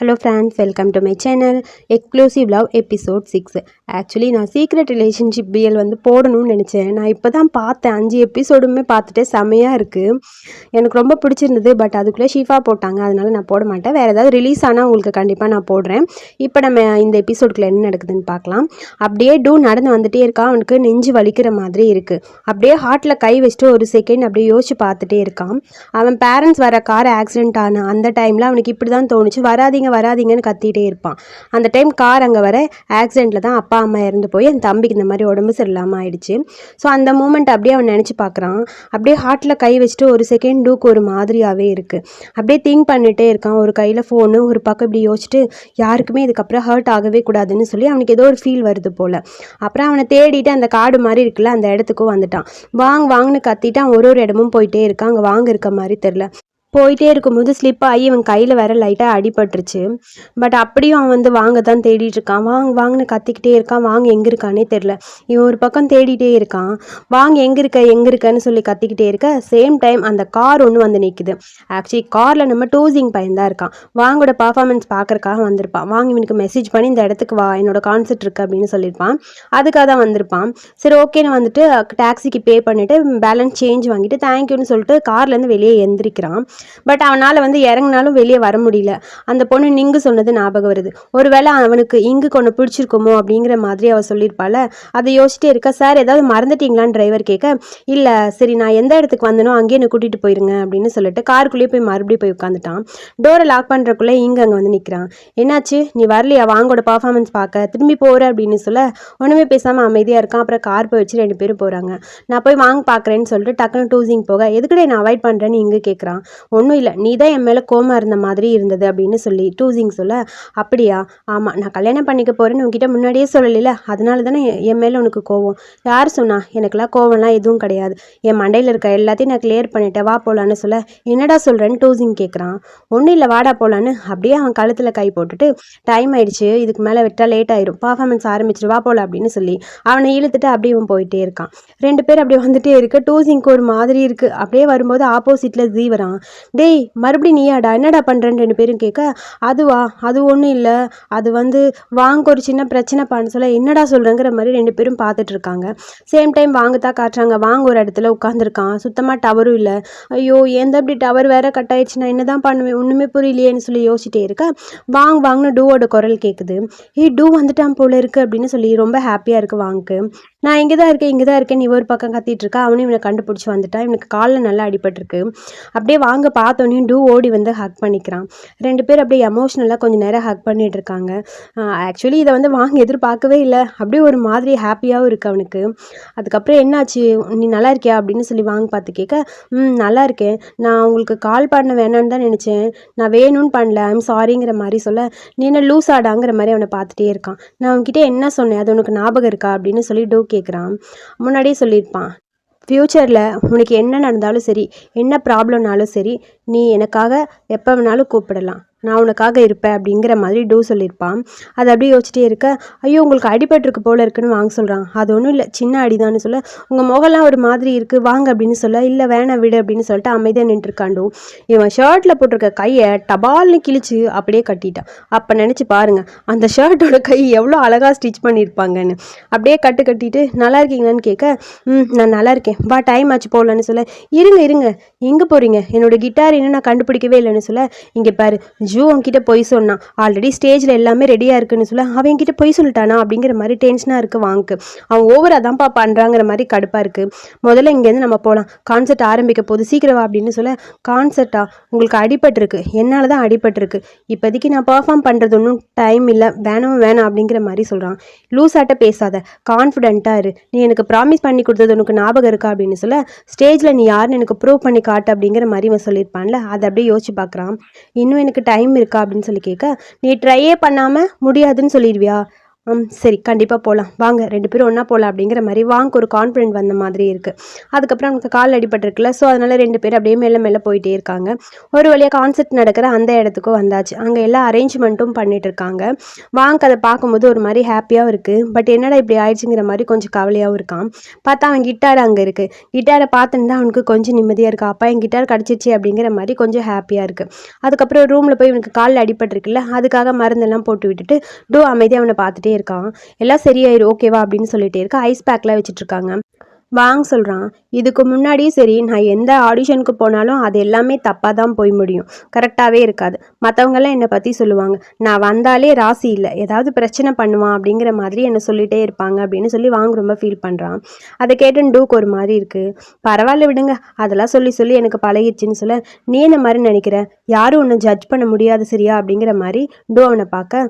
Hello friends welcome to my channel exclusive love episode six actually நான் secret relationship PL வந்து போடணும்னு நினச்சேன். நான் இப்போ தான் பார்த்தேன். அஞ்சு எபிசோடுமே பார்த்துட்டு செமையாக இருக்குது எனக்கு ரொம்ப பிடிச்சிருந்தது பட் அதுக்குள்ளே ஷீஃபா போட்டாங்க. அதனால் நான் போட மாட்டேன். வேறு ஏதாவது ரிலீஸ் ஆனால் உங்களுக்கு கண்டிப்பாக நான் போடுறேன். இப்போ நம்ம இந்த எபிசோடுக்குள்ள என்ன நடக்குதுன்னு பார்க்கலாம். அப்படியே டூ நடந்து வந்துட்டே இருக்கான் அவனுக்கு நெஞ்சு வலிக்கிற மாதிரி இருக்குது அப்படியே ஹார்ட்டில் கை வச்சுட்டு ஒரு செகண்ட் அப்படியே யோசிச்சு பார்த்துட்டே இருக்கான். அவன் பேரண்ட்ஸ் வர கார் ஆக்சிடென்ட் ஆன அந்த டைமில் அவனுக்கு இப்படி தான் தோணுச்சு. வராதீங்க வராதீங்கன்னு கத்திகிட்டே இருப்பான். அந்த டைம் கார் அங்கே வர ஆக்சிடெண்ட்டில் தான் அப்பா அம்மா இறந்து போய் என் தம்பிக்கு இந்த மாதிரி உடம்பு சரியில்லாமல் ஆயிடுச்சு. ஸோ அந்த மூமெண்ட் அப்படியே அவன் நினச்சி பார்க்குறான். அப்படியே ஹார்ட்டில் கை வச்சுட்டு ஒரு செகண்ட் டூக்கு ஒரு மாதிரியாகவே இருக்குது அப்படியே திங்க் பண்ணிகிட்டே இருக்கான். ஒரு கையில் ஃபோனு ஒரு பக்கம் இப்படி யோசிச்சுட்டு யாருக்குமே இதுக்கப்புறம் ஹர்ட் ஆகவே கூடாதுன்னு சொல்லி அவனுக்கு ஏதோ ஒரு ஃபீல் வருது போல். அப்புறம் அவனை தேடிட்டு அந்த காடு மாதிரி இருக்குல்ல அந்த இடத்துக்கும் வந்துட்டான். வாங் வாங்கன்னு கத்திட்டு அவன் ஒரு ஒரு இடமும் போயிட்டே இருக்கான். அங்கே வாங்க இருக்க மாதிரி தெரில போயிட்டே இருக்கும்போது ஸ்லிப் ஆகி இவன் கையில் வேற லைட்டாக அடிபட்டுருச்சு. பட் அப்படியும் அவன் வந்து வாங்க தான் தேடிட்டு இருக்கான். வாங்க வாங்கன்னு கத்திக்கிட்டே இருக்கான். வாங்க எங்கே இருக்கானே தெரில இவன் ஒரு பக்கம் தேடிட்டே இருக்கான். வாங்க எங்கே இருக்க எங்கே இருக்கன்னு சொல்லி கத்திக்கிட்டே இருக்க சேம் டைம் அந்த கார் ஒன்று வந்து நிற்குது ஆக்சுவலி காரில் நம்ம டூசிங் பையன் தான் இருக்கான். வாங்கோட பர்ஃபார்மன்ஸ் பார்க்கறக்காக வந்திருப்பான். வாங்க இவனுக்கு மெசேஜ் பண்ணி இந்த இடத்துக்கு வா என்னோட கான்சர்ட் இருக்கு அப்படின்னு சொல்லியிருப்பான். அதுக்காக தான் வந்திருப்பான். சரி ஓகேன்னு வந்துட்டு டாக்ஸிக்கு பே பண்ணிவிட்டு பேலன்ஸ் சேஞ்ச் வாங்கிட்டு தேங்க்யூன்னு சொல்லிட்டு கார்லேருந்து வெளியே எந்திரிக்கிறான். பட் அவனால் வந்து இறங்கினாலும் வெளியே வர முடியல. அந்த பொண்ணு நிங்கு சொன்னது ஞாபகம் வருது. ஒருவேளை அவனுக்கு இங்கு கொண்டு பிடிச்சிருக்குமோ அப்படிங்கிற மாதிரி அவள் சொல்லியிருப்பாள். அதை யோசிச்சிட்டே இருக்க சார் ஏதாவது மறந்துட்டீங்களான்னு டிரைவர் கேட்க இல்லை சரி நான் எந்த இடத்துக்கு வந்தனோ அங்கேயே என்னை கூட்டிகிட்டு போயிருங்க அப்படின்னு சொல்லிட்டு காருக்குள்ளேயே போய் மறுபடியும் போய் உட்காந்துட்டான் டோரை லாக் பண்ணுறக்குள்ளே இங்கே அங்கே வந்து நிற்கிறான் என்னாச்சு? நீ வரலையா? வாங்கோட பர்ஃபார்மன்ஸ் பார்க்க. திரும்பி போகிற அப்படின்னு சொல்ல ஒன்றுமே பேசாமல் அமைதியாக இருக்கான் அப்புறம் கார் போய் வச்சு ரெண்டு பேரும் போகிறாங்க நான் போய் வாங்க பார்க்குறேன்னு சொல்லிட்டு டக்குன்னு டூசிங் போக எதுக்குடே நான் அவாய்ட் பண்ணுறேன்னு இங்கே கேட்குறான் ஒன்றும் இல்லை நீ தான் என் மேலே கோமா இருந்த மாதிரி இருந்தது அப்படின்னு சொல்லி டூசிங் சொல்ல அப்படியா? ஆமாம் நான் கல்யாணம் பண்ணிக்க போகிறேன்னு உங்ககிட்ட முன்னாடியே சொல்லலைல அதனால தானே என் மேலே உனக்கு கோவம்? யார் சொன்னா எனக்கெல்லாம் கோவம்லாம் எதுவும் கிடையாது. என் மண்டையில் இருக்க எல்லாத்தையும் நான் கிளியர் பண்ணிட்டேன் வா போகலான்னு சொல்ல. என்னடா சொல்கிறேன்னு டூசிங் கேட்குறான் ஒன்றும் இல்லை வாடா போகலான்னு அப்படியே அவன் கழுத்தில் கை போட்டுட்டு டைம் ஆயிடுச்சு இதுக்கு மேலே விட்டால் லேட் ஆயிரும். பர்ஃபார்மன்ஸ் ஆரம்பிச்சிட்டு வா போகல அப்படின்னு சொல்லி அவனை இழுத்துட்டு அப்படியே அவன் போயிட்டே இருக்கான். ரெண்டு பேர் அப்படியே வந்துட்டே இருக்கு. டூசிங்க்கு ஒரு மாதிரி இருக்குது அப்படியே வரும்போது ஆப்போசிட்டில் ஜீவரான் டேய் மறுபடியும் நீயாடா? என்னடா பண்ணுறேன்னு ரெண்டு பேரும் கேட்க அதுவா? அது ஒன்றும் இல்லை. அது வந்து வாங்க ஒரு சின்ன பிரச்சனை பண்ண சொல்ல என்னடா சொல்கிறேங்கிற மாதிரி ரெண்டு பேரும் பார்த்துட்டு இருக்காங்க. சேம் டைம் வாங்க தான் காட்டுறாங்க. வாங்க ஒரு இடத்துல உட்காந்துருக்கான் சுத்தமாக டவரும் இல்லை. ஐயோ எந்த அப்படி டவர் வேற கட் ஆயிடுச்சு நான் என்ன தான் பண்ணுவேன்? ஒன்றுமே புரியலையேன்னு சொல்லி யோசிச்சிட்டே இருக்க. வாங்க வாங்னு டூவோட குரல் கேட்குது ஏ டூ வந்துட்டான் போல இருக்கு அப்படின்னு சொல்லி ரொம்ப ஹாப்பியாக இருக்கு வாங்கு நான் இங்கே தான் இருக்கேன் இங்கே தான் இருக்கேன். நீ ஒரு பக்கம் கத்திட்டு இருக்கா. அவனும் இவனை கண்டுபிடிச்சி வந்துட்டான். இவனுக்கு காலில் நல்லா அடிபட்டிருக்கு. அப்படியே வாங்க பார்த்தோன்னே டூ ஓடி வந்து ஹக் பண்ணிக்கிறான். ரெண்டு பேர் அப்படியே எமோஷ்னலாக கொஞ்சம் நேரம் ஹக் பண்ணிட்டு இருக்காங்க. ஆக்சுவலி இதை வந்து வாங்க எதிர்பார்க்கவே இல்லை. அப்படியே ஒரு மாதிரி ஹாப்பியாகவும் இருக்குது அவனுக்கு. அதுக்கப்புறம் என்னாச்சு? நீ நல்லா இருக்கியா? அப்படின்னு சொல்லி வாங்க பார்த்து கேட்க ம் நல்லா இருக்கேன். நான் உங்களுக்கு கால் பண்ண வேணான்னு தான் நினச்சேன். நான் வேணும்னு பண்ணல. ஐம் சாரிங்கிற மாதிரி சொல்ல நீ என்ன லூஸ் ஆடாங்கிற மாதிரி அவனை பார்த்துட்டே இருக்கான். நான் அவன்கிட்ட என்ன சொன்னேன்? அது உனக்கு ஞாபகம் இருக்கா? அப்படின்னு சொல்லி டூ கேட்குறான். முன்னாடியே சொல்லியிருப்பான். ஃப்யூச்சரில் உனக்கு என்ன நடந்தாலும் சரி என்ன ப்ராப்ளம்னாலும் சரி நீ எனக்காக எப்போ வேணாலும் கூப்பிடலாம். நான் உனக்காக இருப்பேன் அப்படிங்கிற மாதிரி டூ சொல்லியிருப்பான். அதை அப்படியே யோசிச்சிட்டே இருக்க ஐயோ உங்களுக்கு அடிபட்டிருக்கு போல இருக்குன்னு வாங்க சொல்கிறான் அது ஒன்றும் இல்லை சின்ன அடிதான்னு சொல்ல உங்கள் முகம்லாம் ஒரு மாதிரி இருக்குது வாங்க அப்படின்னு சொல்ல இல்லை வேணாம் விடு அப்படின்னு சொல்லிட்டு அமைதியாக நின்றுருக்காண்டோ இவன் ஷர்ட்டில் போட்டிருக்க கையை டபால்னு கிழிச்சு அப்படியே கட்டிட்டான். அப்போ நினச்சி பாருங்க அந்த ஷர்ட்டோட கை எவ்வளோ அழகாக ஸ்டிச் பண்ணியிருப்பாங்கன்னு. அப்படியே கட்டு கட்டிட்டு நல்லா இருக்கீங்களான்னு கேட்க ம் நான் நல்லா இருக்கேன். வா டைம் ஆச்சு போகலான்னு சொல்ல இருங்க இருங்க எங்கே போகிறீங்க என்னோடய கிட்டார் இன்னும் நான் கண்டுபிடிக்கவே இல்லைன்னு சொல்ல இங்கே பாரு ஜூ அவன்கிட்ட பொய் சொன்னான். ஆல்ரெடி ஸ்டேஜில் எல்லாமே ரெடியாக இருக்குன்னு சொல்ல. அவன் என்கிட்ட பொய் சொல்லிட்டானா அப்படிங்கிற மாதிரி டென்ஷனாக இருக்குது வாங்கு அவன் ஓவராக தான்ப்பா பண்ணுறாங்கிற மாதிரி கடுப்பாக இருக்குது முதல்ல இங்கேருந்து நம்ம போகலாம் கான்சர்ட் ஆரம்பிக்க போது சீக்கிரம் அப்படின்னு சொல்ல கான்சர்ட்டா உங்களுக்கு அடிபட்டிருக்கு. என்னால் தான் அடிபட்டிருக்கு. இப்போதைக்கு நான் பர்ஃபார்ம் பண்ணுறது ஒன்றும் டைம் இல்லை. வேணாம் வேணாம் அப்படிங்கிற மாதிரி சொல்கிறான் லூஸாட்ட பேசாத. கான்ஃபிடென்ட்டாக இரு. நீ எனக்கு ப்ராமிஸ் பண்ணி கொடுத்தது உனக்கு ஞாபகம் இருக்கா அப்படின்னு சொல்ல ஸ்டேஜில் நீ யாருன்னு எனக்கு ப்ரூவ் பண்ணி காட்டு அப்படிங்கிற மாதிரி இவன் சொல்லியிருப்பான்ல அதை அப்படியே யோசிச்சு பார்க்குறான். இன்னும் எனக்கு டைம் இருக்கா அப்படின்னு சொல்லி கேட்க நீ ட்ரையே பண்ணாமல் முடியாதுன்னு சொல்லிடுவியா? ம் சரி கண்டிப்பாக போகலாம் வாங்க ரெண்டு பேரும் ஒன்றா போகலாம் அப்படிங்கிற மாதிரி வாங்க ஒரு கான்ஃபிடென்ட் வந்த மாதிரி இருக்குது அதுக்கப்புறம் நமக்கு கால் அடிபட்டிருக்குல்ல ஸோ அதனால் ரெண்டு பேர் அப்படியே மெல்ல மெல்ல போயிட்டே இருக்காங்க. ஒரு வழியாக கான்செர்ட் நடக்கிற அந்த இடத்துக்கும் வந்தாச்சு. அங்கே எல்லா அரேஞ்ச்மெண்ட்டும் பண்ணிட்டு இருக்காங்க. வாங்க அதை பார்க்கும்போது ஒரு மாதிரி ஹாப்பியாகவும் இருக்குது பட் என்னடா இப்படி ஆயிடுச்சுங்கிற மாதிரி கொஞ்சம் கவலையாகவும் இருக்கான் பார்த்தா அவன் கிட்டார் அங்கே இருக்குது கிட்டாரை பார்த்துன்னு தான் அவனுக்கு கொஞ்சம் நிம்மதியாக இருக்கும் அப்பா என் கிட்டார் கிடச்சிச்சு அப்படிங்கிற மாதிரி கொஞ்சம் ஹாப்பியாக இருக்குது அதுக்கப்புறம் ரூமில் போய் இவனுக்கு காலில் அடிபட்டிருக்குல்ல அதுக்காக மருந்தெல்லாம் போட்டு விட்டுட்டு டூ அமைதியாக அவனை பார்த்துட்டு இருக்கான். எல்லாம் சரியாயிரும் ஓகேவா அப்படின்னு சொல்லிட்டே இருக்கா. ஐஸ் பேக்லாம் வச்சுட்டு இருக்காங்க. வாங்க சொல்கிறான் இதுக்கு முன்னாடியும் சரி நான் எந்த ஆடிஷனுக்கு போனாலும் அது எல்லாமே தப்பாக தான் போய் முடியும். கரெக்டாகவே இருக்காது. மற்றவங்கெல்லாம் என்னை பற்றி சொல்லுவாங்க. நான் வந்தாலே ராசி இல்லை. ஏதாவது பிரச்சனை பண்ணுவான் அப்படிங்கிற மாதிரி என்னை சொல்லிகிட்டே இருப்பாங்க அப்படின்னு சொல்லி வாங்க ரொம்ப ஃபீல் பண்ணுறான் அதை கேட்டு டூக்கு ஒரு மாதிரி இருக்குது பரவாயில்ல விடுங்க. அதெல்லாம் சொல்லி சொல்லி எனக்கு பழகிடுச்சின்னு சொல்ல நீ என்ன மாதிரி நினைக்கிற? யாரும் ஒன்று ஜட்ஜ் பண்ண முடியாது சரியா? அப்படிங்கிற மாதிரி டூ அவனை பார்க்க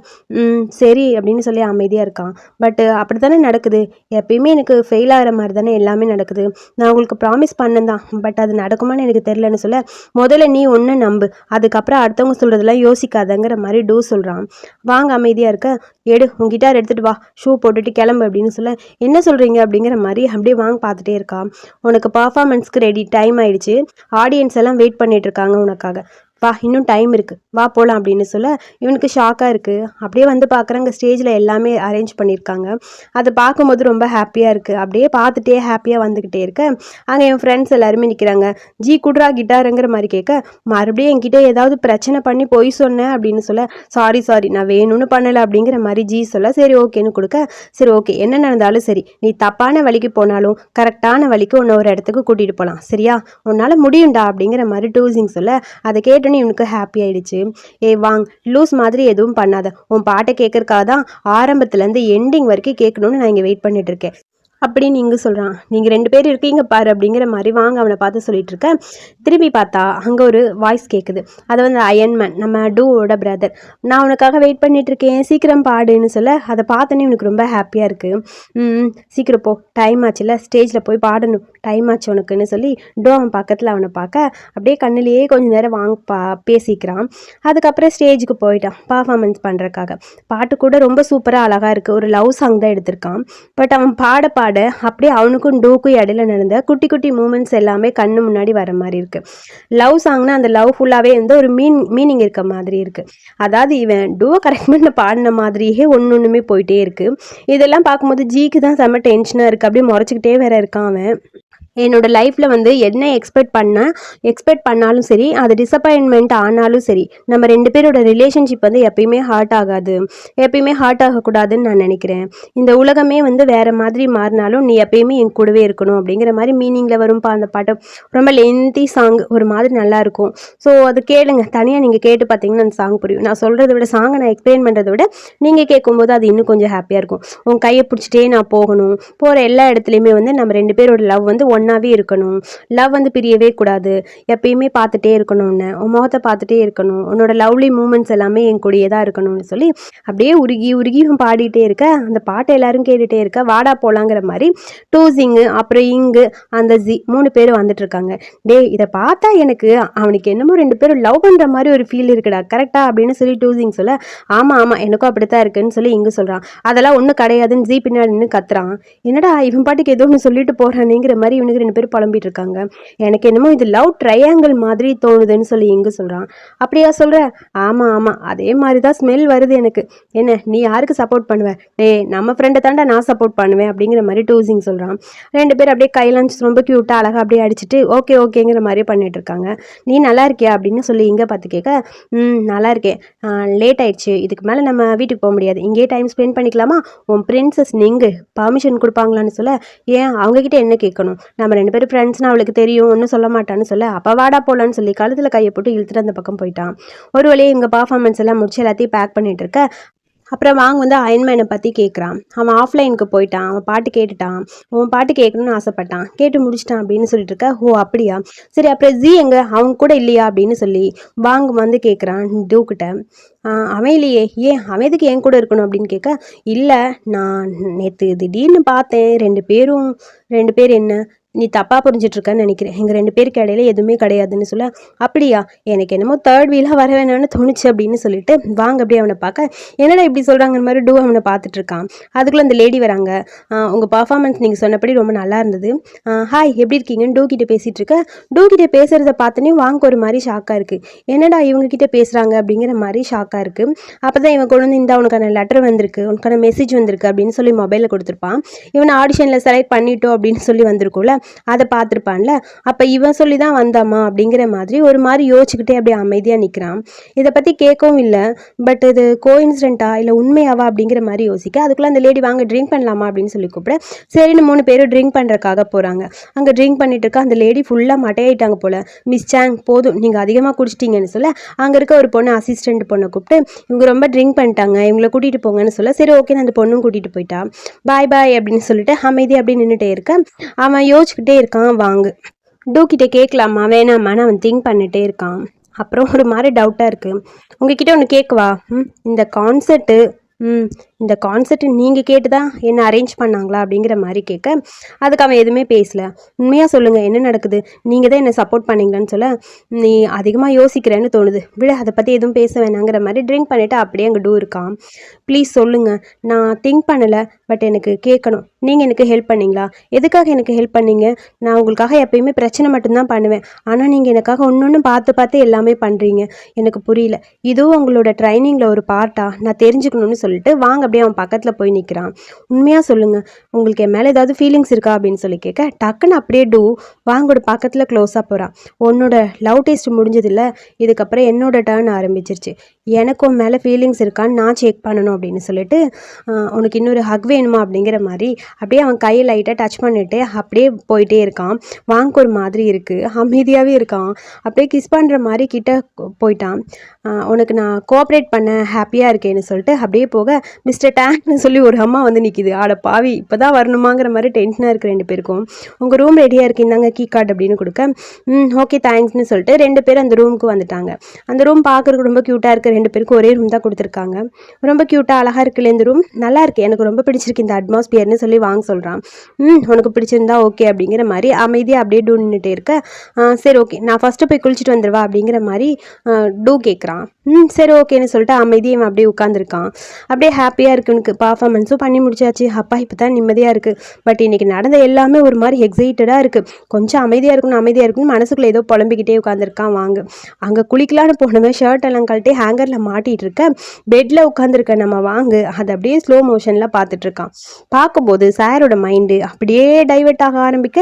சரி அப்படின்னு சொல்லி அமைதியாக இருக்கான். பட் அப்படி தானே நடக்குது? எப்பயுமே எனக்கு ஃபெயில் ஆகிற மாதிரி தானே எல்லாம் எல்லாமே நடக்குது. நான் உங்களுக்கு ப்ராமிஸ் பண்ணேன் தான். பட் அது நடக்குமான்னு எனக்கு தெரிலன்னு சொல்ல முதல்ல நீ ஒன்று நம்பு. அதுக்கப்புறம் அடுத்தவங்க சொல்கிறதெல்லாம் யோசிக்காதங்கிற மாதிரி டூ சொல்கிறான் வாங்க அமைதியாக இருக்க. எடு உன் கிட்டார் எடுத்துகிட்டு வா. ஷூ போட்டுட்டு கிளம்பு அப்படின்னு சொல்ல என்ன சொல்கிறீங்க அப்படிங்கிற மாதிரி அப்படியே வாங்க பார்த்துட்டே இருக்கான் உனக்கு பர்ஃபார்மன்ஸ்க்கு ரெடி டைம் ஆயிடுச்சு. ஆடியன்ஸ் எல்லாம் வெயிட் பண்ணிட்டு இருக்காங்க உனக்காக. வா இன்னும் டைம் இருக்குது வா போகலாம் அப்படின்னு சொல்ல இவனுக்கு ஷாக்காக இருக்குது அப்படியே வந்து பார்க்குறாங்க ஸ்டேஜில் எல்லாமே அரேஞ்ச் பண்ணியிருக்காங்க. அதை பார்க்கும்போது ரொம்ப ஹாப்பியாக இருக்குது அப்படியே பார்த்துட்டே ஹாப்பியாக வந்துக்கிட்டே இருக்க. அங்கே என் ஃப்ரெண்ட்ஸ் எல்லாருமே நிற்கிறாங்க ஜி குட்ரா கிட்டாருங்கிற மாதிரி கேட்க மறுபடியும் என்கிட்ட ஏதாவது பிரச்சனை பண்ணி பொய் சொன்னேன் அப்படின்னு சொல்ல சாரி சாரி நான் வேணும்னு பண்ணலை. அப்படிங்கிற மாதிரி ஜி சொல்ல சரி ஓகேன்னு கொடுக்க சரி ஓகே என்ன நடந்தாலும் சரி நீ தப்பான வழிக்கு போனாலும் கரெக்டான வழிக்கு உன்னை ஒரு இடத்துக்கு கூட்டிகிட்டு போகலாம் சரியா? உன்னால் முடியும்டா அப்படிங்கிற மாதிரி டூசிங் சொல்ல அதை கேட்டு உடனே இவனுக்கு ஹாப்பி ஆயிடுச்சு. ஏ வாங் லூஸ் மாதிரி எதுவும் பண்ணாத. உன் பாட்டை கேட்கறக்காக தான் ஆரம்பத்துலேருந்து எண்டிங் வரைக்கும் கேட்கணும்னு நான் இங்கே வெயிட் பண்ணிட்டு இருக்கேன். அப்படின்னு இங்கே சொல்கிறான் நீங்கள் ரெண்டு பேர் இருக்கீங்க பாரு அப்படிங்கிற மாதிரி வாங்க அவனை பார்த்து சொல்லிட்டு இருக்கேன். திரும்பி பார்த்தா அங்கே ஒரு வாய்ஸ் கேட்குது அது வந்து அயன்மேன் நம்ம டூவோட பிரதர் நான் உனக்காக வெயிட் பண்ணிட்டு இருக்கேன். சீக்கிரம் பாடுன்னு சொல்ல அதை பார்த்தோன்னே இவனுக்கு ரொம்ப ஹாப்பியாக இருக்குது சீக்கிரம் போ. டைம் ஆச்சுல ஸ்டேஜில் போய் பாடணும். டைம் ஆச்சு உனக்குன்னு சொல்லி டோ அவன் பக்கத்தில் அவனை பார்க்க அப்படியே கண்ணிலேயே கொஞ்ச நேரம் வாங்க பா பேசிக்கிறான். அதுக்கப்புறம் ஸ்டேஜுக்கு போயிட்டான் பர்ஃபார்மன்ஸ் பண்ணுறக்காக பாட்டு கூட ரொம்ப சூப்பராக அழகாக இருக்குது ஒரு லவ் சாங் தான் எடுத்திருக்கான். பட் அவன் பாட பாட அப்படியே அவனுக்கும் டூக்கும் இடையில நடந்த குட்டி குட்டி மூமெண்ட்ஸ் எல்லாமே கண்ணு முன்னாடி வர மாதிரி இருக்குது லவ் சாங்னா அந்த லவ் ஃபுல்லாகவே வந்து ஒரு மீன் மீனிங் இருக்க மாதிரி இருக்குது அதாவது இவன் டூ கரெக்ட் பண்ண பாடின மாதிரியே ஒன்று ஒன்றுமே போயிட்டே இருக்குது இதெல்லாம் பார்க்கும்போது ஜிக்கு தான் செம்ம டென்ஷனாக இருக்குது அப்படியே முறைச்சிக்கிட்டே வேற இருக்கான் அவன். என்னோடய லைஃப்பில் வந்து என்ன எக்ஸ்பெக்ட் பண்ணேன் எக்ஸ்பெக்ட் பண்ணாலும் சரி அது டிசப்பாயின்மெண்ட் ஆனாலும் சரி நம்ம ரெண்டு பேரோட ரிலேஷன்ஷிப் வந்து எப்பயுமே ஹார்ட் ஆகாது. எப்பயுமே ஹார்ட் ஆகக்கூடாதுன்னு நான் நினைக்கிறேன். இந்த உலகமே வந்து வேறு மாதிரி மாறினாலும் நீ எப்பயுமே என் கூடவே இருக்கணும் அப்படிங்கிற மாதிரி மீனிங்கில் வரும்ப்பா அந்த பாட்டு. ரொம்ப லென்த்தி சாங் ஒரு மாதிரி நல்லாயிருக்கும் ஸோ அது கேளுங்க. தனியாக நீங்கள் கேட்டு பார்த்தீங்கன்னா அந்த சாங் புரியும். நான் சொல்கிறத விட சாங்கை நான் எக்ஸ்பிளைன் பண்ணுறத விட நீங்கள் கேட்கும்போது அது இன்னும் கொஞ்சம் ஹாப்பியாக இருக்கும். உன் கையை பிடிச்சிட்டே நான் போகணும். போகிற எல்லா இடத்துலையுமே வந்து நம்ம ரெண்டு பேரோட லவ் வந்து ஒன் ஒன்றாவே இருக்கணும். லவ் வந்து பிரியவே கூடாது. எப்பயுமே பார்த்துட்டே இருக்கணும்னு உன் முகத்தை பார்த்துட்டே இருக்கணும். உன்னோட லவ்லி மூமெண்ட்ஸ் எல்லாமே என் கூடயே தான் இருக்கணும்னு சொல்லி அப்படியே உருகி உருகி பாடிட்டே இருக்க அந்த பாட்டை எல்லாரும் கேட்டுகிட்டே இருக்க வாடா போலாங்கிற மாதிரி டூசிங்கு அப்புறம் இங்கு அந்த ஜி மூணு பேர் வந்துட்டு இருக்காங்க. டேய் இதை பார்த்தா எனக்கு அவனுக்கு என்னமோ ரெண்டு பேரும் லவ் பண்ணுற மாதிரி ஒரு ஃபீல் இருக்குடா. கரெக்டா அப்படின்னு சொல்லி டூசிங் சொல்ல ஆமாம் ஆமாம் எனக்கும் அப்படித்தான் இருக்குன்னு சொல்லி இங்கு சொல்கிறான் அதெல்லாம் ஒன்றும் கிடையாதுன்னு ஜி பின்னாடி நின்று கத்துறான். என்னடா இவன் பாட்டுக்கு ஏதோ ஒன்று சொல்லிட்டு போறானேங்கிற மாதிரி இவனுக்கு ரெண்டு பேரும் புலம்பிட்டு இருக்காங்க எனக்கு என்னமோ இது லவ் ட்ரையாங்கிள் மாதிரி தோணுதுன்னு சொல்லி இங்கு சொல்கிறான் அப்படியா சொல்கிற ஆமாம் ஆமாம் அதே மாதிரி தான் ஸ்மெல் வருது எனக்கு. என்ன நீ யாருக்கு சப்போர்ட் பண்ணுவ? டே நம்ம ஃப்ரெண்டை தாண்டா நான் சப்போர்ட் பண்ணுவேன் அப்படிங்கிற மாதிரி டூசிங் சொல்கிறான் ரெண்டு பேர் அப்படியே கையெல்லாம் ரொம்ப க்யூட்டாக அழகாக அப்படியே அடிச்சுட்டு ஓகே ஓகேங்கிற மாதிரி பண்ணிட்டு இருக்காங்க நீ நல்லா இருக்கியா? அப்படின்னு சொல்லி இங்கே பார்த்து கேட்க ம் நல்லா இருக்கேன். லேட் ஆயிடுச்சு. இதுக்கு மேலே நம்ம வீட்டுக்கு போக முடியாது. இங்கேயே டைம் ஸ்பெண்ட் பண்ணிக்கலாமா? உன் பிரின்சஸ் நீங்கள் பர்மிஷன் கொடுப்பாங்களான்னு சொல்ல ஏன்? அவங்கக்கிட்ட என்ன கேட்கணும்? நம்ம ரெண்டு பேரும் ஃப்ரெண்ட்ஸ்னு அவளுக்கு தெரியும் ஒன்றும் சொல்ல மாட்டான்னு சொல்ல அப்போ வாடா போலான்னு சொல்லி கழுத்தில் கையை போட்டு இழுத்துட்டு அந்த பக்கம் போயிட்டான். ஒரு வழியாக இங்கே பர்ஃபார்மன்ஸ் எல்லாம் முடிச்சு எல்லாத்தையும் பேக் பண்ணிட்டு இருக்க. அப்புறம் வாங்க வந்து அயன்மேனை பற்றி கேட்குறான் அவன் ஆஃப்லைனுக்கு போயிட்டான். அவன் பாட்டு கேட்டுட்டான். அவன் பாட்டு கேட்கணும்னு ஆசைப்பட்டான். கேட்டு முடிச்சிட்டான் அப்படின்னு சொல்லிட்டு இருக்க. ஓ அப்படியா? சரி அப்புறம் ஜி எங்க? அவங்க கூட இல்லையா? அப்படின்னு சொல்லி வாங்க வந்து கேட்குறான் டூக்கிட்ட. அவன் இல்லையே. ஏன்? அவன் எதுக்கு என் கூட இருக்கணும்? அப்படின்னு கேட்க இல்லை நான் நேற்று திடீர்னு பார்த்தேன். ரெண்டு பேரும் ரெண்டு பேர் என்ன? நீ தப்பாக புரிஞ்சிட்ருக்கன்னு நினைக்கிறேன். எங்கள் ரெண்டு பேருக்கு இடையில எதுவுமே கிடையாதுன்னு சொல்ல அப்படியா எனக்கு என்னமோ தேர்ட் வீலாக வர வேணாம்னு தோணுச்சு அப்படின்னு சொல்லிட்டு வாங்க அப்படியே அவனை பார்க்க. என்னடா இப்படி சொல்கிறாங்கிற மாதிரி டூ அவனை பார்த்துட்டு இருக்கான் அதுக்குள்ளே அந்த லேடி வராங்க. உங்கள் பர்ஃபார்மன்ஸ் நீங்கள் சொன்னபடி ரொம்ப நல்லா இருந்தது. ஹாய் எப்படி இருக்கீங்கன்னு டூ கிட்டே பேசிகிட்டு இருக்க டூ கிட்டே பேசுகிறத பார்த்தோன்னே வாங்க ஒரு மாதிரி ஷாக்காக இருக்குது என்னடா இவங்க கிட்டே பேசுகிறாங்க அப்படிங்கிற மாதிரி ஷாக்காக இருக்குது அப்போ தான் இவன் கொண்டு வந்து இந்த உனக்கான லெட்டர் வந்திருக்கு. உனக்கான மெசேஜ் வந்திருக்கு. அப்படின்னு சொல்லி மொபைலில் கொடுத்துருப்பான். இவனை ஆடிஷனில் செலக்ட் பண்ணிட்டோம் அப்படின்னு சொல்லி வந்திருக்கும்ல அதை பார்த்துருப்பான்ல. அப்போ இவன் சொல்லி தான் வந்தாமா அப்படிங்கிற மாதிரி ஒரு மாதிரி யோசிச்சுக்கிட்டே அப்படியே அமைதியாக நிற்கிறான் இதை பற்றி கேட்கவும் இல்லை. பட் இது கோயின்சிடென்ட்டா இல்லை உண்மையாவா அப்படிங்கிற மாதிரி யோசிக்க அதுக்குள்ளே அந்த லேடி வாங்க ட்ரிங்க் பண்ணலாமா அப்படின்னு சொல்லி கூப்பிட சரின்னு மூணு பேரும் ட்ரிங்க் பண்ணுறக்காக போகிறாங்க அங்கே ட்ரிங்க் பண்ணிட்டு இருக்க அந்த லேடி ஃபுல்லாக மட்டையாயிட்டாங்க போல். மிஸ் சாங் போதும் நீங்கள் அதிகமாக குடிச்சிட்டீங்கன்னு சொல்ல அங்கே இருக்க ஒரு பொண்ணு அசிஸ்டண்ட் பொண்ணை கூப்பிட்டு இவங்க ரொம்ப ட்ரிங்க் பண்ணிட்டாங்க இவங்களை கூட்டிகிட்டு போங்கன்னு சொல்ல சரி ஓகே அந்த பொண்ணும் கூட்டிகிட்டு போயிட்டா. பாய் பாய் அப்படின்னு சொல்லிட்டு அமைதி அப்படின்னு நின்றுட்டே இருக்க. அவன் யோசிச்சுக்கிட்டே இருக்கான் வாங்கு. டூ கிட்டே கேட்கலாமா வேணாமான்னு அவன் திங்க் பண்ணிட்டே இருக்கான். அப்புறம் ஒரு மாதிரி டவுட்டாக இருக்குது உங்ககிட்ட ஒன்று கேட்குவா ம் இந்த கான்சர்ட்டு ம் இந்த கான்சர்ட் நீங்கள் கேட்டு தான் என்ன அரேஞ்ச் பண்ணாங்களா அப்படிங்கிற மாதிரி கேட்க அதுக்கு அவன் எதுவுமே பேசல. உண்மையாக சொல்லுங்கள் என்ன நடக்குது? நீங்கள் தான் என்னை சப்போர்ட் பண்ணீங்களான்னு சொல்ல நீ அதிகமாக யோசிக்கிறேன்னு தோணுது. விட அதை பற்றி எதுவும் பேச வேணாங்கிற மாதிரி ட்ரிங்க் பண்ணிவிட்டு அப்படியே அங்கே டூ இருக்கான். ப்ளீஸ் சொல்லுங்கள் நான் திங்க் பண்ணலை பட் எனக்கு கேட்கணும். நீங்கள் எனக்கு ஹெல்ப் பண்ணீங்களா? எதுக்காக எனக்கு ஹெல்ப் பண்ணீங்க? நான் உங்களுக்காக எப்பயுமே பிரச்சனை மட்டும்தான் பண்ணுவேன். ஆனால் நீங்கள் எனக்காக ஒன்று ஒன்று பார்த்து பார்த்து எல்லாமே பண்ணுறீங்க எனக்கு புரியல. இதுவும் உங்களோட ட்ரைனிங்கில் ஒரு பார்ட்டாக நான் தெரிஞ்சுக்கணும்னு சொல்லிட்டு வாங்க அப்படியே அவன் பக்கத்தில் போய் நிற்கிறான் உண்மையாக சொல்லுங்கள் உங்களுக்கு என் மேலே ஏதாவது ஃபீலிங்ஸ் இருக்கா அப்படின்னு சொல்லி கேட்க டக்குன்னு அப்படியே டூ வாங்கோட பக்கத்தில் க்ளோஸாக போகிறான் உன்னோட லவ் டேஸ்ட் முடிஞ்சதில்ல இதுக்கப்புறம் என்னோட டேர்ன் ஆரம்பிச்சிருச்சு. எனக்கும் மேலே ஃபீலிங்ஸ் இருக்கான்னு நான் செக் பண்ணணும் அப்படின்னு சொல்லிட்டு உனக்கு இன்னொரு ஹக் வேணுமா அப்படிங்கிற மாதிரி அப்படியே அவன் கையை லைட்டாக டச் பண்ணிவிட்டு அப்படியே போயிட்டே இருக்கான். வாங்க ஒரு மாதிரி இருக்குது அமைதியாகவே இருக்கான். அப்படியே கிஸ் பண்ணுற மாதிரி கிட்ட போயிட்டான். உனக்கு நான் கோஆப்ரேட் பண்ண ஹாப்பியாக இருக்கேன்னு சொல்லிட்டு அப்படியே போக மிஸ்டர் டேங்க்னு சொல்லி ஒரு அம்மா வந்து நிற்கிது ஆட பாவி இப்போ தான் வரணுமாங்கிற மாதிரி டென்ஷனாக இருக்குது ரெண்டு பேருக்கும். உங்கள் ரூம் ரெடியாக இருக்கு இந்தாங்க கீ கார்டு அப்படின்னு கொடுக்க. ம் ஓகே தேங்க்ஸ்னு சொல்லிட்டு ரெண்டு பேரும் அந்த ரூமுக்கு வந்துட்டாங்க. அந்த ரூம் பார்க்குறதுக்கு ரொம்ப க்யூட்டாக இருக்குது ரெண்டு பேருக்கும் ஒரே ரூம் தான் கொடுத்துருக்காங்க. ரொம்ப க்யூட்டாக அழகாக இருக்குல்ல இந்த ரூம் நல்லா இருக்குது எனக்கு ரொம்ப பிடிச்சிருக்கு இந்த அட்மாஸ்பியர்னு சொல்லி வாங்க சொல்கிறான் ம் உனக்கு பிடிச்சிருந்தா ஓகே அப்படிங்கிற மாதிரி அமைதியாக அப்படியே டூ நின்றுட்டே இருக்க. ஆ, சரி ஓகே நான் ஃபஸ்ட்டு போய் குளிச்சுட்டு வந்துடுவா அப்படிங்கிற மாதிரி டூ கேட்குறான் ம் சரி ஓகேன்னு சொல்லிட்டு அமைதியாக இவன் அப்படியே உட்காந்துருக்கான் அப்படியே ஹாப்பியாக இருக்குனுக்கு பர்ஃபார்மன்ஸும் பண்ணி முடிச்சாச்சு. அப்பா இப்போ தான் நிம்மதியாக இருக்குது பட் இன்னைக்கு நடந்த எல்லாமே ஒரு மாதிரி எக்ஸைட்டடாக இருக்குது கொஞ்சம் அமைதியாக இருக்கணும் அமைதியாக இருக்கணும் மனசுக்குள்ளே ஏதோ புலம்பிக்கிட்டே உட்காந்துருக்கான் வாங்க. அங்கே குளிக்கலான்னு போனவன் ஷர்ட் எல்லாம் கழட்டி ஹேங்கரில் மாட்டிகிட்ருக்க பெட்டில் உட்காந்துருக்க நம்ம வாங்கு அதை அப்படியே ஸ்லோ மோஷனில் பார்த்துட்ருக்கான் பார்க்கும்போது சாரோட மைண்டு அப்படியே டைவர்ட் ஆக ஆரம்பிக்க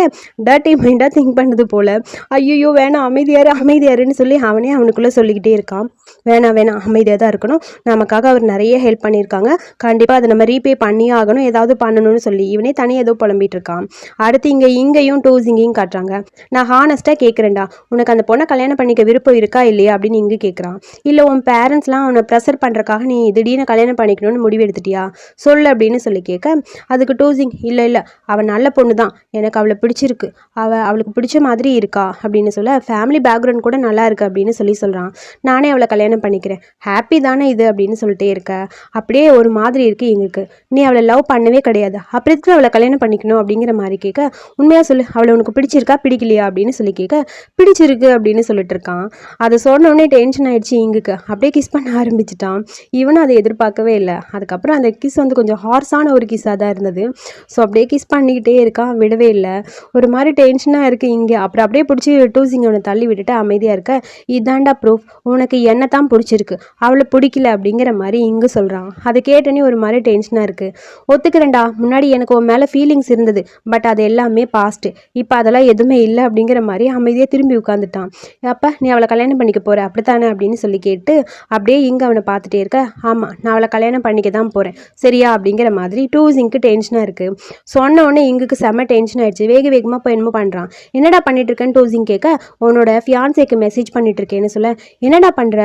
டர்ட்டி மைண்டாக திங்க் பண்ணது போல். ஐயோ வேணாம் அமைதியாரு அமைதியாருன்னு சொல்லி அவனே அவனுக்குள்ளே சொல்லிக்கிட்டே இருக்கான். வேணாம் வேணாம் அமைதியாக தான் இருக்கணும். நமக்காக அவர் நிறைய ஹெல்ப் பண்ணியிருக்காங்க. கண்டிப்பாக அதை நம்ம ரீபே பண்ணியே ஆகணும். ஏதாவது பண்ணணும்னு சொல்லி இவனே தனியாக ஏதோ புலம்பிட்டு இருக்கான் அடுத்து இங்கே இங்கேயும் டூஸ் இங்கேயும் காட்டுறாங்க. நான் ஹானஸ்ட்டாக கேட்குறேன்டா உனக்கு அந்த பொண்ணை கல்யாணம் பண்ணிக்க விருப்பம் இருக்கா இல்லையா அப்படின்னு இங்கே கேட்குறான் இல்லை உன் பேரண்ட்ஸ்லாம் அவனை ப்ரெஷர் பண்ணுறக்காக நீ திடீர்னு கல்யாணம் பண்ணிக்கணும்னு முடிவு எடுத்துட்டியா சொல்லு அப்படின்னு சொல்லி கேட்க அதுக்கு டூசிங் இல்லை இல்லை அவள் நல்ல பொண்ணு தான் எனக்கு அவளை பிடிச்சிருக்கு. அவள் அவளுக்கு பிடிச்ச மாதிரி இருக்கா? அப்படின்னு சொல்ல ஃபேமிலி பேக்ரவுண்ட் கூட நல்லா இருக்கு அப்படின்னு சொல்லி சொல்கிறான் நானே அவளை கல்யாணம் பண்ணிக்கிறேன். ஹாப்பி தானே இது? அப்படின்னு சொல்லிட்டே இருக்க. அப்படியே ஒரு மாதிரி இருக்கு எங்களுக்கு நீ அவளை லவ் பண்ணவே கிடையாது. அப்புறம் அவளை கல்யாணம் பண்ணிக்கணும் அப்படிங்கிற மாதிரி கேட்க உண்மையாக சொல்லு அவளை உனக்கு பிடிச்சிருக்கா பிடிக்கலையா? அப்படின்னு சொல்லி கேட்க பிடிச்சிருக்கு அப்படின்னு சொல்லிட்டு இருக்கான். அதை சொன்ன உடனே டென்ஷன் ஆயிடுச்சு இங்குக்கு அப்படியே கிஸ் பண்ண ஆரம்பிச்சிட்டான். இவனும் அதை எதிர்பார்க்கவே இல்லை. அதுக்கப்புறம் அந்த கிஸ் வந்து கொஞ்சம் ஹார்ஸான ஒரு கிஸ்ஸாக தான் இருந்தது. ஸோ அப்படியே கிஸ் பண்ணிக்கிட்டே இருக்கான். விடவே இல்லை. ஒரு மாதிரி டென்ஷனாக இருக்குது இங்கே. அப்புறம் அப்படியே பிடிச்சி டூசிங் அவனை தள்ளி விட்டுட்டு அமைதியாக இருக்க. இதாண்டா ப்ரூஃப் உனக்கு என்ன தான் பிடிச்சிருக்கு. அவளை பிடிக்கல அப்படிங்கிற மாதிரி இங்கே சொல்கிறான் அதை கேட்டனே ஒரு மாதிரி டென்ஷனாக இருக்குது ஒத்துக்கிறேன்டா. முன்னாடி எனக்கு உன் மேலே ஃபீலிங்ஸ் இருந்தது. பட் அது எல்லாமே பாஸ்ட்டு இப்போ அதெல்லாம் எதுவுமே இல்லை அப்படிங்கிற மாதிரி அமைதியாக திரும்பி உட்காந்துட்டான் அப்போ நீ அவளை கல்யாணம் பண்ணிக்க போகிற அப்படித்தானே அப்படின்னு சொல்லி கேட்டு அப்படியே இங்கே அவனை பார்த்துட்டே இருக்க ஆமாம் நான் அவளை கல்யாணம் பண்ணிக்க தான் போகிறேன் சரியா? அப்படிங்கிற மாதிரி டூ இங்க்கு டென்ஷனாக இருக்குது சொன்ன உடனே இங்குக்கு செம்ம டென்ஷன் ஆயிடுச்சு. வேக வேகமாக போய் என்னமோ பண்ணுறான் என்னடா பண்ணிட்டு இருக்கேன்னு டூசிங் கேட்க உன்னோட ஃபியான்சேக்கு மெசேஜ் பண்ணிட்டு இருக்கேன்னு சொல்ல என்னடா பண்ணுற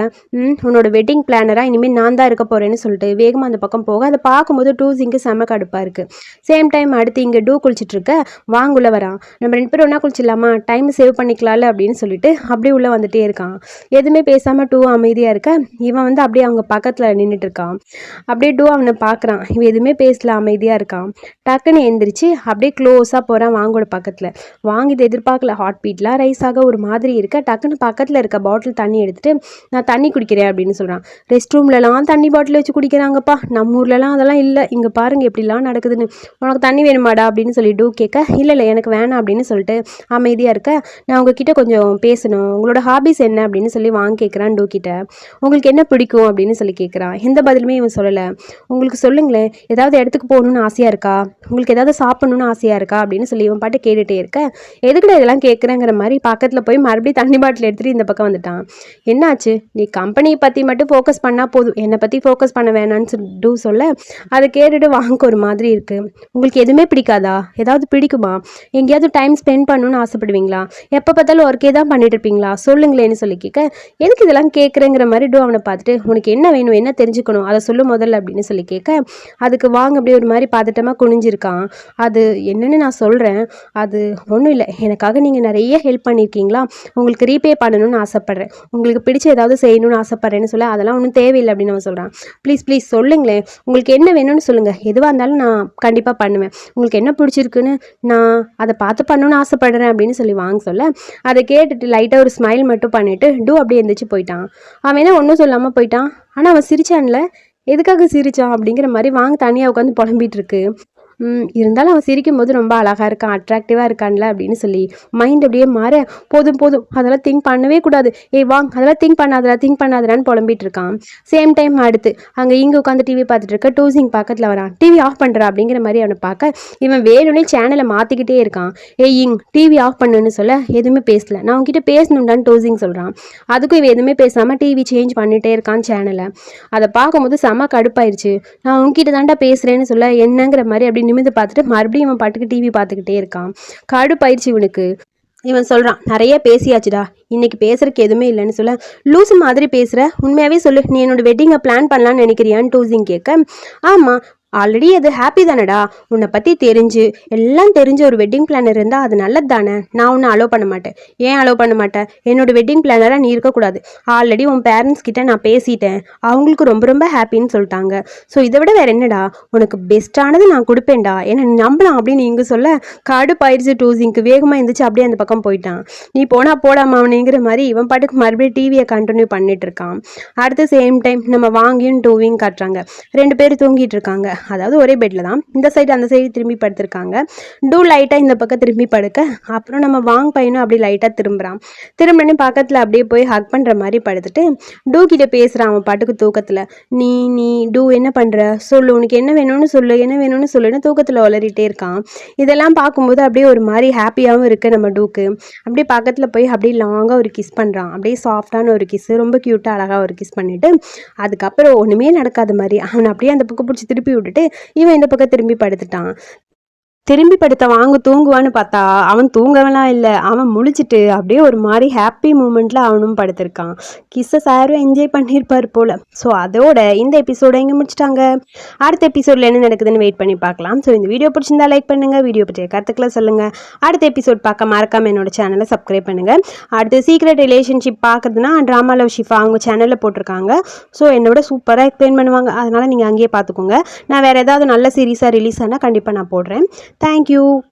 உன்னோட வெட்டிங் பிளானராக இனிமேல் நான் தான் இருக்க போகிறேன்னு சொல்லிட்டு வேகமாக அந்த பக்கம் போக அதை பார்க்கும்போது டூசிங்க்கு செம்ம கடுப்பாக இருக்குது சேம் டைம் அடுத்து இங்கே டூ குளிச்சிட்டு இருக்க வாங்க உள்ளே வரான். நம்ம ரெண்டு பேரும் ஒன்றா குளிச்சிடலாமா? டைம் சேவ் பண்ணிக்கலாம்ல அப்படின்னு சொல்லிட்டு அப்படியே உள்ளே வந்துட்டே இருக்கான். எதுவுமே பேசாமல் டூ அமைதியாக இருக்க இவன் வந்து அப்படியே அவங்க பக்கத்தில் நின்றுட்டு இருக்கான் அப்படியே டூ அவனை பார்க்குறான் இவன் எதுவுமே பேசல அமைதியாக இருக்கான். டக்குன்னு எந்திரிச்சு அப்படியே க்ளோஸாக போகிறான் வாங்கோட பக்கத்தில். வாங்கிட்டு எதிர்பார்க்கல. ஹாட் பீட்லாம் ரைஸ் ஆக ஒரு மாதிரி இருக்க டக்குன்னு பக்கத்தில் இருக்க பாட்டில் தண்ணி எடுத்துகிட்டு நான் தண்ணி குடிக்கிறேன் அப்படின்னு சொல்கிறான் ரெஸ்ட் ரூம்லலாம் தண்ணி பாட்டில் வச்சு குடிக்கிறாங்கப்பா. நம்ம ஊர்லலாம் அதெல்லாம் இல்லை. இங்கே பாருங்கள் எப்படிலாம் நடக்குதுன்னு. உனக்கு தண்ணி வேணுமாடா அப்படின்னு சொல்லி டூ கேட்க இல்லை இல்லை எனக்கு வேணாம் அப்படின்னு சொல்லிட்டு அமைதியாக இருக்க நான் உங்ககிட்ட கொஞ்சம் பேசணும். உங்களோட ஹாபிஸ் என்ன? அப்படின்னு சொல்லி வாங்க கேட்குறான் டூ கிட்ட. உங்களுக்கு என்ன பிடிக்கும் அப்படின்னு சொல்லி கேட்குறான் எந்த பதிலுமே இவன் சொல்லலை. உங்களுக்கு சொல்லுங்களேன் ஏதாவது இடத்துக்கு போகணுன்னு ஆசையாக இருக்கா? உங்களுக்கு ஏதாவது சாப்பிட்ணுன்னு ஆசையாக இருக்கா? அப்படின்னு சொல்லி இவன் பாட்டு கேட்டுகிட்டே இருக்க. எதுக்குடா இதெல்லாம் கேட்குறேங்கிற மாதிரி பக்கத்தில் போய் மறுபடியும் தண்ணி பாட்டில் எடுத்துகிட்டு இந்த பக்கம் வந்துட்டான். என்னாச்சு? நீ கம்பெனியை பற்றி மட்டும் ஃபோக்கஸ் பண்ணால் போதும். என்னை பற்றி ஃபோக்கஸ் பண்ண வேணான்னு சொல்லிட்டு சொல்ல. அதை கேட்டுட்டு வாங்க ஒரு மாதிரி இருக்குது உங்களுக்கு எதுவுமே பிடிக்காதா? ஏதாவது பிடிக்குமா? எங்கேயாவது டைம் ஸ்பெண்ட் பண்ணணும்னு ஆசைப்படுவீங்களா? எப்போ பார்த்தாலும் ஒர்க்கே தான் பண்ணிட்டு இருப்பீங்களா? சொல்லுங்களேன்னு சொல்லி கேட்க எதுக்கு இதெல்லாம் கேட்குறேங்கிற மாதிரி டூ அவனை பார்த்துட்டு உனக்கு என்ன வேணும் என்ன தெரிஞ்சுக்கணும் அதை சொல்லு முதல்ல அப்படின்னு சொல்லி கேட்க அதுக்கு வாங்க அப்படியே ஒரு மாதிரி பதட்டமாக குனிஞ்சிருக்கான். அது என்னன்னு நான் சொல்கிறேன் அது ஒன்றும் இல்லை. எனக்காக நீங்கள் நிறைய ஹெல்ப் பண்ணியிருக்கீங்களா? உங்களுக்கு ரீபே பண்ணணும்னு ஆசைப்பட்றேன். உங்களுக்கு பிடிச்ச ஏதாவது செய்யணும்னு ஆசைப்பட்றேன்னு சொல்ல அதெல்லாம் ஒன்றும் தேவையில்லை அப்படின்னு அவன் சொல்கிறான் ப்ளீஸ் ப்ளீஸ் சொல்லுங்களேன். உங்களுக்கு என்ன வேணும்னு சொல்லுங்கள் எதுவாக இருந்தாலும் நான் கண்டிப்பாக பண்ணுவேன். உங்களுக்கு என்ன பிடிச்சிருக்குன்னு நான் அதை பார்த்து பண்ணணும்னு ஆசைப்படுறேன் அப்படின்னு சொல்லி வாங்க சொல்ல அதை கேட்டுட்டு லைட்டாக ஒரு ஸ்மைல் மட்டும் பண்ணிவிட்டு டூ அப்படியே எழுந்திரிச்சு போயிட்டான். அவன் என்ன ஒன்றும் சொல்லாமல் போயிட்டான். ஆனால் அவன் சிரிச்சான்ல. எதுக்காக சிரிச்சான் அப்படிங்கிற மாதிரி வாங்க தனியாக உட்காந்து புலம்பிட்டு இருக்கு. இருந்தாலும் அவன் சிரிக்கும் போது ரொம்ப அழகாக இருக்கான் அட்ராக்டிவாக இருக்கான்ல அப்படின்னு சொல்லி மைண்ட் அப்படியே மாற போதும் போதும் அதெல்லாம் திங்க் பண்ணவே கூடாது. ஏய் வாங் அதெல்லாம் திங்க் பண்ணாதடா திங்க் பண்ணாதடான்னு புலம்பிட்டு இருக்கான். சேம் டைம் அடுத்து அங்கே இங்கே உட்காந்து டிவி பார்த்துட்டு இருக்க டூசிங் பக்கத்தில் வரான். டிவி ஆஃப் பண்ணுறா அப்படிங்கிற மாதிரி அவனை பார்க்க இவன் வேணும்னே சேனலை மாற்றிக்கிட்டே இருக்கான். ஏய் இங் டிவி ஆஃப் பண்ணுன்னு சொல்ல எதுவுமே பேசல. நான் உன்கிட்ட பேசணுண்டான்னு டூசிங் சொல்கிறான் அதுக்கும் இவன் எதுவுமே பேசாமல் டிவி சேஞ்ச் பண்ணிகிட்டே இருக்கான் சேனலை அதை பார்க்கும்போது செம கடுப்பாயிருச்சு. நான் உங்ககிட்ட தான்டா பேசுகிறேன்னு சொல்ல என்னங்கிற மாதிரி அப்படி நிமிந்து பார்த்துட்டு மறுபடியும் இவன் பாட்டுக்கு டிவி பார்த்துக்கிட்டே இருக்கான். கடுப்பாயிருச்சு இவனுக்கு. இவன் சொல்கிறான் நிறைய பேசியாச்சுடா. இன்னைக்கு பேசுறதுக்கு எதுவுமே இல்லைன்னு சொல்ல. லூசு மாதிரி பேசுகிற உண்மையாகவே சொல்லு. நீ என்னோட வெட்டிங்கை பிளான் பண்ணலான்னு நினைக்கிறியான்னு டூசிங் கேட்க. ஆமாம் ஆல்ரெடி அது ஹாப்பி தானடா? உன்னை பற்றி தெரிஞ்சு எல்லாம் தெரிஞ்ச ஒரு வெட்டிங் பிளானர் இருந்தால் அது நல்லது தானே நான் உன்னை அலோவ் பண்ண மாட்டேன். ஏன் அலோவ் பண்ண மாட்டேன்? என்னோட வெட்டிங் பிளானராக நீ இருக்கக்கூடாது. ஆல்ரெடி உன் பேரண்ட்ஸ் கிட்ட நான் பேசிட்டேன். அவங்களுக்கு ரொம்ப ரொம்ப ஹாப்பின்னு சொல்லிட்டாங்க. ஸோ இதை விட வேற என்னடா? உனக்கு பெஸ்ட்டானது நான் கொடுப்பேன்டா. ஏன்னா நீ நம்பலாம் அப்படின்னு இங்கே சொல்ல காடு பயிற்சி டூசிங்க்கு வேகமாக இருந்துச்சு அப்படியே அந்த பக்கம் போயிட்டான். நீ போனால் போடாமா அவனுங்கிற மாதிரி இவன் பாட்டுக்கு மறுபடியும் டிவியை கண்டினியூ பண்ணிட்டு இருக்கான். அடுத்த சேம் டைம் நம்ம வாங்கியும் டூவிங் காட்டுறாங்க. ரெண்டு பேர் தூங்கிட்டு இருக்காங்க. அதாவது ஒரே பெட்டில் தான். இந்த சைடு அந்த சைடு திரும்பி படுத்திருக்காங்க. டூ லைட்டாக இந்த பக்கம் திரும்பி படுக்க. அப்புறம் நம்ம வாங் பையனும் அப்படியே லைட்டாக திரும்புகிறான் திரும்பினே பக்கத்தில் அப்படியே போய் ஹக் பண்ணுற மாதிரி படுத்துட்டு டூ கிட்ட பேசுகிறான் அவன் பாட்டுக்கு தூக்கத்தில். நீ நீ டூ என்ன பண்ணுற சொல்லு உனக்கு என்ன வேணும்னு சொல்லு என்ன வேணும்னு சொல்லுன்னு தூக்கத்தில் வளரிட்டே இருக்கான். இதெல்லாம் பார்க்கும்போது அப்படியே ஒரு மாதிரி ஹாப்பியாகவும் இருக்குது நம்ம டூக்கு அப்படியே பக்கத்தில் போய் அப்படியே லாங்காக ஒரு கிஸ் பண்ணுறான் அப்படியே சாஃப்டான ஒரு கிஸ் ரொம்ப க்யூட்டாக அழகாக ஒரு கிஸ் பண்ணிவிட்டு அதுக்கப்புறம் ஒன்றுமே நடக்காத மாதிரி அவனை அப்படியே அந்த பக்கம் பிடிச்சி திருப்பி விட்டுட்டு இவன் இந்த பக்கம் திரும்பி படுத்துட்டான். திரும்பி படுத்த வாங்க தூங்குவான்னு பார்த்தா அவன் தூங்கவெல்லாம் இல்லை அவன் முழிச்சிட்டு அப்படியே ஒரு மாதிரி ஹாப்பி மூமெண்ட்டில் அவனும் படுத்திருக்கான். கிஸ்ஸை சாரும் என்ஜாய் பண்ணியிருப்பார் போல். ஸோ அதோட இந்த எபிசோட எங்கே முடிச்சிட்டாங்க? அடுத்த எபிசோடில் என்ன நடக்குதுன்னு வெயிட் பண்ணி பார்க்கலாம். ஸோ இந்த வீடியோ பிடிச்சிருந்தா லைக் பண்ணுங்கள் வீடியோ பற்றிய கருத்துக்களை சொல்லுங்கள் அடுத்த எபிசோட் பார்க்க மறக்காமல் என்னோட சேனலை சப்ஸ்கிரைப் பண்ணுங்கள் அடுத்து சீக்ரெட் ரிலேஷன்ஷிப் பார்க்குறதுனா ட்ராமா லவ் ஷிஃபா அவங்க சேனலில் போட்டிருக்காங்க. ஸோ என்னோட சூப்பராக எக்ஸ்பிளைன் பண்ணுவாங்க. அதனால் நீங்கள் அங்கேயே பார்த்துக்கோங்க. நான் வேறு ஏதாவது நல்ல சீரீஸாக ரிலீஸ் ஆனால் கண்டிப்பாக நான் போடுறேன். Thank you.